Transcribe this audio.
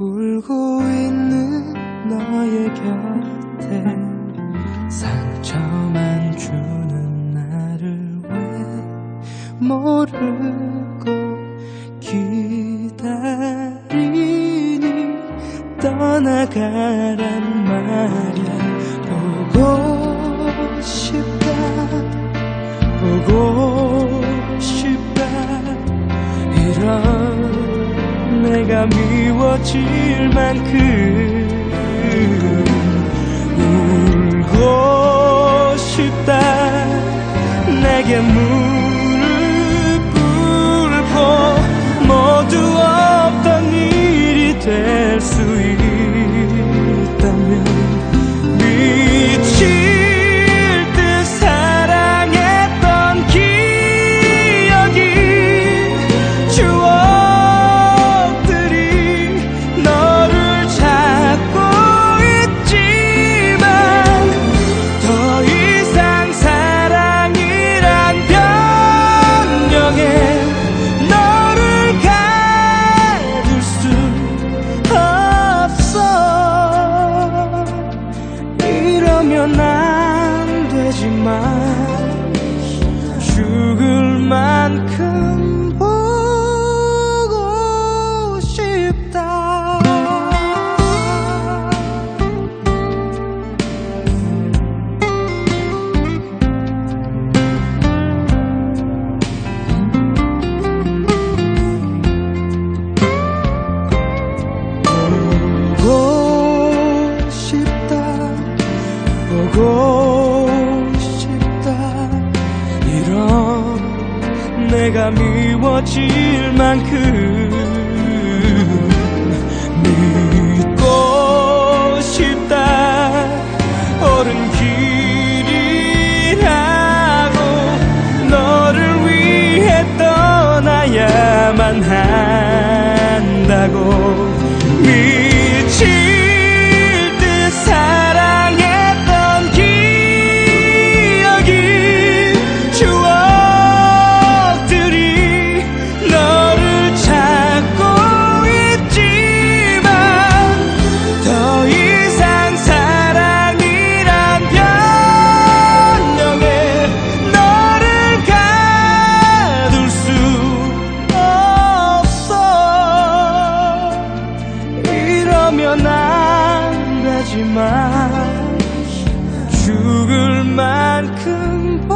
울고 있는 너의 곁에 상처만 주는 나를 왜 모르고 기다리니? 떠나가란 말야. 보고 지을 만큼 울고 싶다. 내게 물 건 안 되지만 죽을 만큼 살고 싶다. 이런 내가 미워질 만큼 믿고 싶다. 어른 길이라고 너를 위해 떠나야만 한다고. 죽을 만큼